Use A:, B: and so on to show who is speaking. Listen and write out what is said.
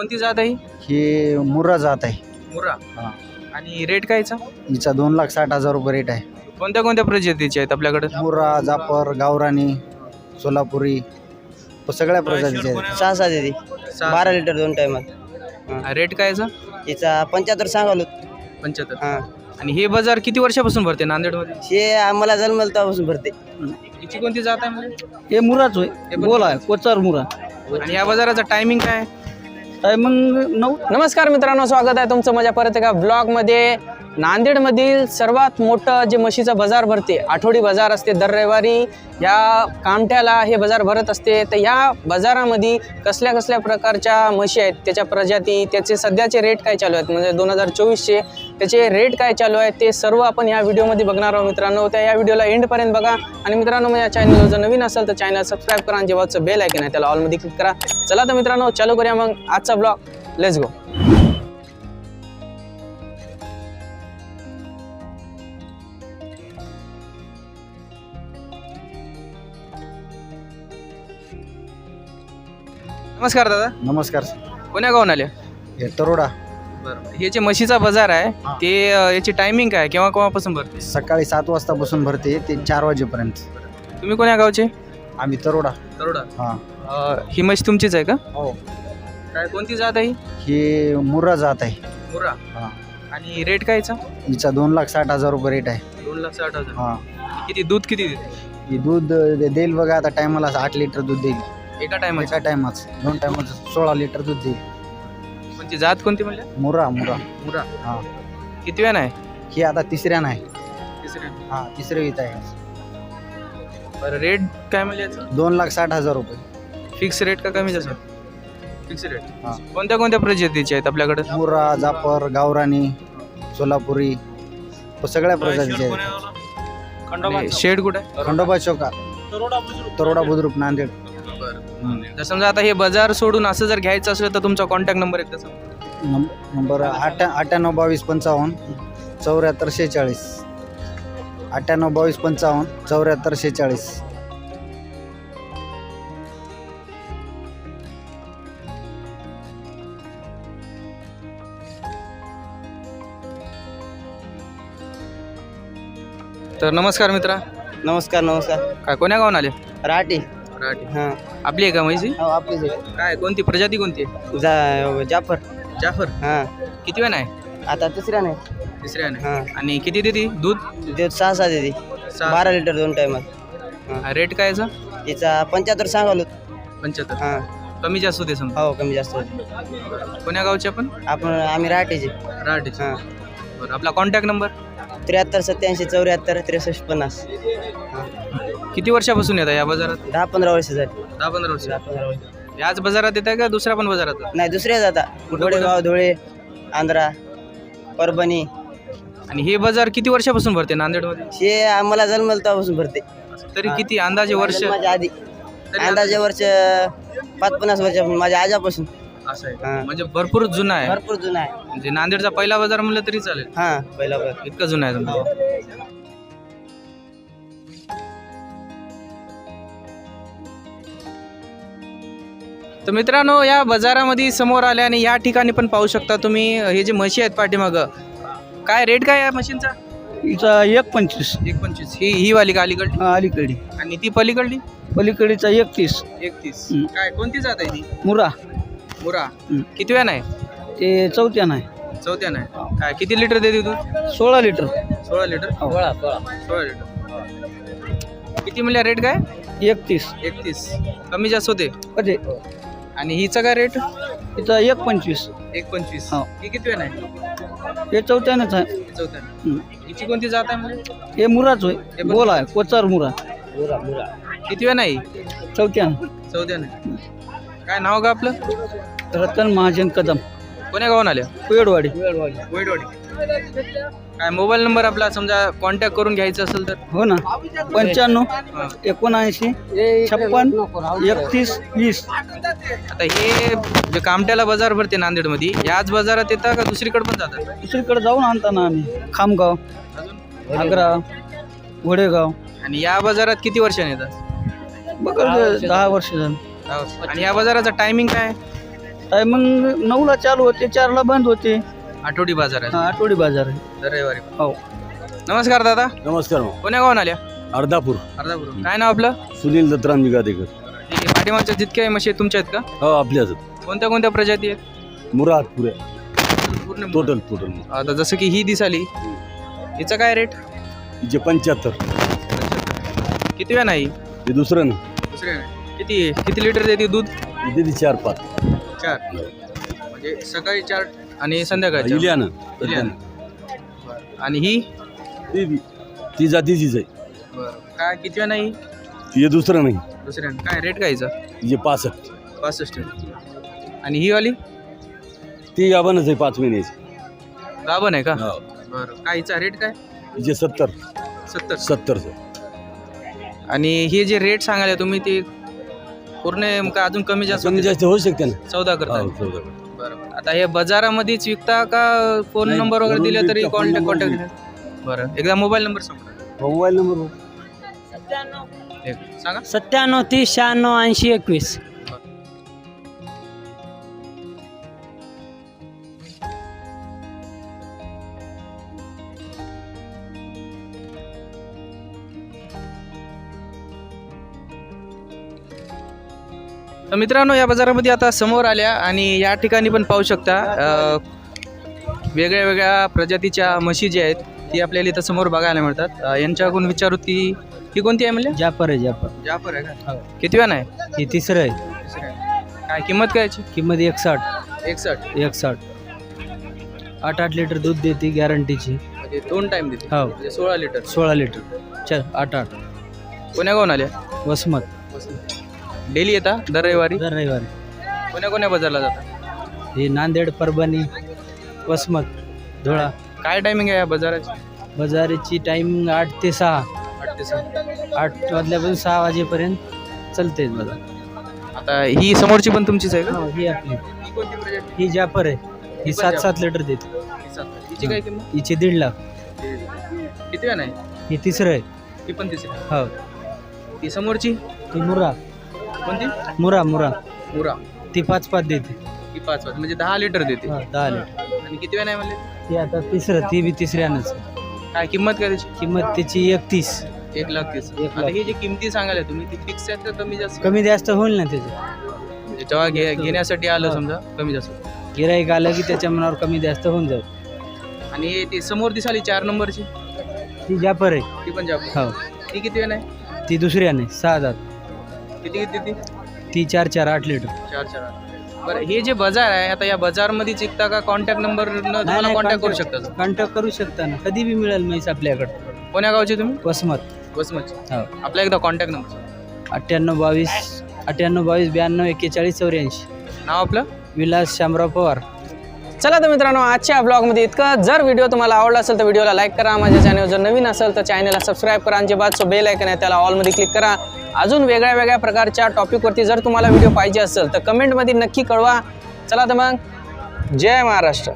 A: कोणती जात आहे? ही?
B: ही मुर्रा जात आहे.
A: मुर्रा.
B: हा.
A: आणि रेट कायचा
B: हिचा दोन लाख साठ हजार रुपये रेट आहे.
A: कोणत्या कोणत्या प्रजातीचे आहेत आपल्याकडे?
B: मुर्रा जापर गावरानी सोलापुरी प- सगळ्या प्रजातीचे आहेत.
C: सहा सहा. देते बारा लिटर दोन टायमात.
A: रेट कायचा
C: तिचा पंच्याहत्तर सांगालो.
A: पंच्याहत्तर.
C: हा.
A: आणि हे बाजार किती वर्षापासून भरते नांदेडमध्ये?
C: हे आम्हाला जन्मल तेव्हापासून भरते.
A: हिची कोणती जात आहे? म्हणजे
B: हे मुराच होय. बोला आहे कोचार मुरा
A: आणि या बाजाराचा टायमिंग काय आहे?
B: मग नऊ.
D: नमस्कार मित्रांनो स्वागत आहे तुमचं माझ्या परत एका ब्लॉगमध्ये नांदेडमधील सर्वात मोठं जे म्हशीचं बाजार भरते आठवडी बाजार असते दर रविवारी या कामठ्याला हे बाजार भरत असते. तर या बाजारामध्ये कसल्या कसल्या प्रकारच्या म्हशी आहेत त्याच्या प्रजाती त्याचे सध्याचे रेट काय चालू आहेत म्हणजे दोन हजार चोवीसचे त्याचे रेट काय चालू आहेत ते सर्व आपण या व्हिडिओमध्ये बघणार आहोत मित्रांनो. त्या या व्हिडिओला एंडपर्यंत बघा. आणि मित्रांनो या चॅनलवर जर नवीन असेल तर चॅनल सबस्क्राईब करा आणि जेव्हाचं बेल ऐकन आहे त्याला ऑलमध्ये क्लिक करा. चला तर मित्रांनो चालू करूया मग. आजचा ब्लॉग लेट्स गो
A: नमस्कार दादा.
B: नमस्कार.
A: कोण्या गावून आले?
B: हे तरोडा.
A: बरं. हे जे म्हशीचा बाजार आहे ते अं, याची टायमिंग काय? केव्हा केव्हापासून भरते?
B: सकाळी सात वाजतापासून भरते ते चार वाजेपर्यंत.
A: तुम्ही कोण्या गावचे?
B: आम्ही तरोडा.
A: तरोडा.
B: हां.
A: ही म्हशी तुमचीच आहे का?
B: हो.
A: काय कोणती जात आहे ही?
B: मुर्रा जात आहे.
A: मुर्रा?
B: हां.
A: आणि रेट कायचा
B: हिचा दोन लाख साठ हजार रुपये रेट आहे.
A: दोन लाख साठ हजार.
B: हां.
A: किती दूध किती देते?
B: ही दूध दे- देईल बघा आता टायमाला आठ लिटर दूध देईल.
A: एका टायमाची?
B: एका टायमाच. दोन टायमाचं सोळा लिटर दूध देईल.
A: कोणती जात कोणती म्हणल्या
B: मुरा मुरा
A: मुर्रा.
B: हां.
A: किती वेळ आहे?
B: ही आता तिसऱ्या नाही
A: तिसऱ्या.
B: हां तिसऱ्या इथं आहे.
A: बरं रेट काय म्हणजे याचं?
B: दोन लाख साठ हजार रुपये.
A: फिक्स रेट का कमी जास्त? फिक्स रेट कोणत्या कोणत्या प्रजातीचे आहेत आपल्याकडे?
B: मुरा जापर गावरानी सोलापुरी प- सगळ्या प्रजातीचे आहेत.
A: शेड कुठे? आहे
B: खंडोबा चौका तरोडा बुद्रुक. नांदेड.
A: जर समजा आता हे बाजार सोडून असं जर घ्यायचं असलं तर तुमचा कॉन्टॅक्ट नंबर एकदा सांगा.
B: नंब- नंबर आठ अठ्ठ्याण्णव बावीस पंचावन्न चौऱ्याहत्तर शेहेचाळीस. अठ्ठ्याण्णव बावीस पंचावन्न चौऱ्याहत्तर शेहेचाळीस.
A: तर नमस्कार मित्रा.
C: नमस्कार नमस्कार.
A: काय कोण्या गावून आले?
C: राठी
A: मराठी
C: हां.
A: आपली आहे का म्हैसी
C: हो आपलीच आहे.
A: काय कोणती प्रजाती कोणती आहे?
C: जा जाफर.
A: जाफर?
C: हां.
A: किती वेळ आहे?
C: आता तिसऱ्या नाही
A: तिसऱ्या आहे
C: हां.
A: आणि किती देते? दूध?
C: देव सहा सहा देते.
A: सहा.
C: बारा लिटर दोन टायमात
A: रेट काय याचा?
C: तिचा पंच्याहत्तर सांगालो
A: पंच्याहत्तर.
C: हां.
A: कमी जास्त होते समजा.
C: हो कमी जास्त होते.
A: कोण्या गावचे आपण?
C: आपण आम्ही राठीचे
A: राहाटीचे.
C: हां.
A: बरं आपला कॉन्टॅक्ट नंबर
C: त्र्याहत्तर सत्याऐंशी चौऱ्याहत्तर त्रेसष्ट पन्नास.
A: किती वर्षापासून येत या बाजारात?
C: दहा पंधरा वर्ष झाली.
A: दहा पंधरा वर्ष.
C: दहा पंधरा वर्ष.
A: याच बाजारात येत आहे का दुसऱ्या पण बाजारात?
C: नाही दुसऱ्या जाता गोडेगाव धुळे आंध्रा परभणी.
A: आणि हे बाजार किती वर्षापासून भरते नांदेडमध्ये?
C: हे आम्हाला जन्मल तेव्हापासून भरते.
A: तरी किती? अंदाजे वर्ष?
C: माझ्या आधी. अंदाजे. वर्ष पाच पन्नास वर्ष माझ्या आजापासून.
A: असं आहे.
C: हां.
A: म्हणजे भरपूर जुना आहे.
C: भरपूर जुना आहे.
A: म्हणजे नांदेडचा पहिला बाजार म्हणलं तरी चालेल.
C: हा पहिला बर
A: इतका जुना आहे तुमचा. तर मित्रांनो या बाजारामध्ये समोर आले आणि या ठिकाणी पण पाहू शकता तुम्ही हे जे म्हशी आहेत पाठीमागं काय रेट काय आहे मशीनचा
B: हिचा एक पंचवीस.
A: एक पंचवीस. ही ही वाली का अलीकडली
B: अलीकडे
A: आणि ती पलीकडली?
B: पलीकडीचा एकतीस.
A: एकतीस. काय कोणती जात आहे ती?
B: मुरा.
A: मुरा. किती वेळ नाही
B: ते चौथ्या नाही
A: चौथ्या नाही काय किती लिटर देते तू?
B: सोळा लिटर.
A: सोळा लिटर?
B: सोळा
A: सोळा. लिटर. किती म्हणल्या रेट काय?
B: एकतीस.
A: एकतीस. कमी जास्त होते?
B: अरे.
A: आणि हिचा काय रेट?
B: हिचा एक पंचवीस.
A: एक पंचवीस.
B: हो.
A: ही किती वेळ नाही
B: हे चौथ्यानंच आहे.
A: चौथ्या. हिची कोणती जात आहे म्हणजे
B: हे मुराच होय.
A: हे
B: बोला आहे कोचार मुरा.
A: किती वेळ नाही
B: चौथ्यानं.
A: चौथ्या नाही काय नाव का आपलं?
B: रतन महाजन कदम.
A: कोण्या गावून आल्या
B: पेडवाडी
A: वैडवाडी काय मोबाईल नंबर आपला समजा कॉन्टॅक्ट करून घ्यायचं असेल तर?
B: हो ना. पंच्याण्णव. एकोणऐंशी छप्पन एकतीस वीस.
A: आता हे जे कामट्याला बाजार भरते नांदेडमध्ये याच बाजारात येतात का दुसरीकडे पण जातात
B: दुसरीकडे जाऊन आणता ना आम्ही. खामगाव आग्रा घोडेगाव.
A: आणि या बाजारात किती वर्षांनी येतात
B: बघा दहा वर्ष झालं.
A: आणि या बाजाराचा टायमिंग काय? आहे?
C: काय मग नऊला चालू होते चारला बंद होते.
A: आठवडी बाजार आहे.
C: हा आठवडी बाजार आहे.
A: दर रविवारी.
C: हो.
A: नमस्कार दादा.
E: नमस्कार
A: कोण्या गावून आल्या?
E: अर्धापूर.
A: अर्धापूर. काय नाव आपलं?
E: सुनील दत्तराम निगादेकर.
A: ठीक आहे. पाठीमागच्या जितक्या म्हशी आहेत तुमच्या आहेत का?
E: हो आपल्याच
A: कोणत्या कोणत्या प्रजाती आहेत?
E: मुराद पुऱ्या
A: पूर्ण
E: टोटल टोटल.
A: आता जसं की ही दिसाली हिचा काय रेट
E: तिचे पंच्याहत्तर.
A: किती वेळ नाही?
E: ते दुसरं ना
A: दुसरे किती किती लिटर देते दूध?
E: तिथे ती चार पाच.
A: चार. म्हणजे सकाळी चार आणि संध्याकाळी चार.
E: इलिया ना
A: इलियाना. आणि ही?
E: ती ती जातीचीच आहे
A: काय किती नाही?
E: तिचे दुसरं नाही.
A: दुसऱ्या काय रेट काय हिचा
E: तिचे पासष्ट.
A: पासष्ट. आणि ही वाली?
E: ती गाभणच आहे पाच महिन्याची.
A: गाभण आहे का?
E: हो.
A: बरं. काय हिचा रेट काय?
E: तिचे सत्तर.
A: सत्तर.
E: सत्तरचं.
A: आणि हे जे रेट सांगायला तुम्ही ते पूर्ण का अजून कमी जास्त
E: कमी जास्त होऊ शकते ना.
A: चौदा
E: हो,
A: करता
E: चौदा.
A: बरं आता हे बाजारामध्येच विकता का फोन
E: नाही,
A: नंबर वगैरे दिला तरी कॉन्टॅक्ट कॉन्टॅक्ट बरं. एकदा मोबाईल नंबर सांगा.
E: Mobile number.
A: एक. सांगा.
C: सत्त्याण्णव तीस शहाण्णव ऐंशी एकवीस.
A: तर मित्रांनो या बाजारामध्ये आता समोर आल्या आणि या ठिकाणी पण पाहू शकता वेगळ्या वेगळ्या प्रजातीच्या म्हशी ज्या आहेत ती आपल्याला इथं समोर बघायला मिळतात. अ, यांच्याकडून विचारू ती ही कोणती आहे म्हणले?
C: जापर आहे जापर
A: जाफर आहे का? किती वेळ आहे?
C: हे तिसरं आहे.
A: काय किंमत काय याची?
C: किंमत एकसाठ.
A: एकसठ.
C: एकसाठ. आठ आठ लिटर दूध देते गॅरंटीची
A: म्हणजे दोन टाइम देते.
C: हो.
A: म्हणजे सोळा लिटर.
C: सोळा लिटर. चल आठ आठ.
A: कोण्या गावून आल्या?
C: वसमत.
A: डेली येता? दर रविवारी?
C: दर रविवारी.
A: कोण्या कोण्या बाजारला जाता?
C: हे नांदेड परभणी वसमत धुळा.
A: काय टायमिंग आहे या बाजाराची?
C: बाजाराची टायमिंग आठ ते सहा.
A: आठ ते सहा.
C: आठ वाजल्यापासून सहा वाजेपर्यंत चालते बाजार.
A: आता ही समोरची पण तुमचीच आहे का?
C: हो, ही आपली.
A: ही कोणती
C: ही जापर आहे. ही सात सात लिटर देते.
A: ही सात. हिची काय किंमत?
C: हिचे दीड लाख.
A: किती वेळ नाही
C: ही तिसरं आहे.
A: ती पण तिसरी
C: हो.
A: ती समोरची?
C: ती मुरा
A: कोणती?
C: मुरा मुरा.
A: मुरा.
C: ती पाच पाच देते.
A: ती पाच पाच म्हणजे दहा लिटर देते.
C: हा, दहा लिटर.
A: आणि किती वेळ नाही म्हणले?
C: ती आता तिसरं ती बी तिसऱ्यानंच.
A: काय किंमत काय त्याची?
C: किंमत त्याची एकतीस.
A: एक लाख तीस.
C: एक
A: आता
C: लाख.
A: ही जी किमती सांगायला तुम्ही ती फिक्स आहेत का कमी जास्त?
C: कमी जास्त होईल ना त्याचे.
A: म्हणजे जेव्हा घे घेण्यासाठी आलं समजा कमी जास्त.
C: गिराईक आलं की त्याच्या मनावर कमी जास्त होऊन जाईल.
A: आणि ती समोर दिसाली चार नंबरची?
C: ती जापर आहे.
A: ती पण जाब
C: हो.
A: ती किती वेळ नाही?
C: ती दुसऱ्याने सहा दात.
A: किती किती ती?
C: ती चार चार आठ लिटर
A: चार चार आठ. बरं हे जे बाजार आहे आता या बाजारमध्ये चिकता का कॉन्टॅक्ट नंबर तुम्हाला कॉन्टॅक्ट करू शकता का?
C: कॉन्टॅक्ट करू शकता ना. कधी बी मिळेल म्हैस आपल्याकडे.
A: कोण्या गावचे तुम्ही?
C: वसमत.
A: वसमतचे.
C: हो.
A: आपला एकदा कॉन्टॅक्ट नंबर
C: अठ्ठ्याण्णव बावीस अठ्ठ्याण्णव बावीस ब्याण्णव एक्केचाळीस चौऱ्याऐंशी.
A: नाव आपलं?
C: विलास शामराव पवार.
D: चला तर मित्रांनो आजच्या ब्लॉगमध्ये इतकं. जर व्हिडिओ तुम्हाला आवडला असेल तर व्हिडिओला लाईक करा. माझ्या चॅनल जर नवीन असेल तर चॅनलला सबस्क्राईब करा. आणि जे बाजूचं बेल ऐकन आहे त्याला ऑलमध्ये क्लिक करा. अजून वेगळ्या वेगळ्या प्रकारच्या टॉपिकवरती जर तुम्हाला व्हिडिओ पाहिजे असेल तर कमेंटमध्ये नक्की कळवा. चला तर मग जय महाराष्ट्र.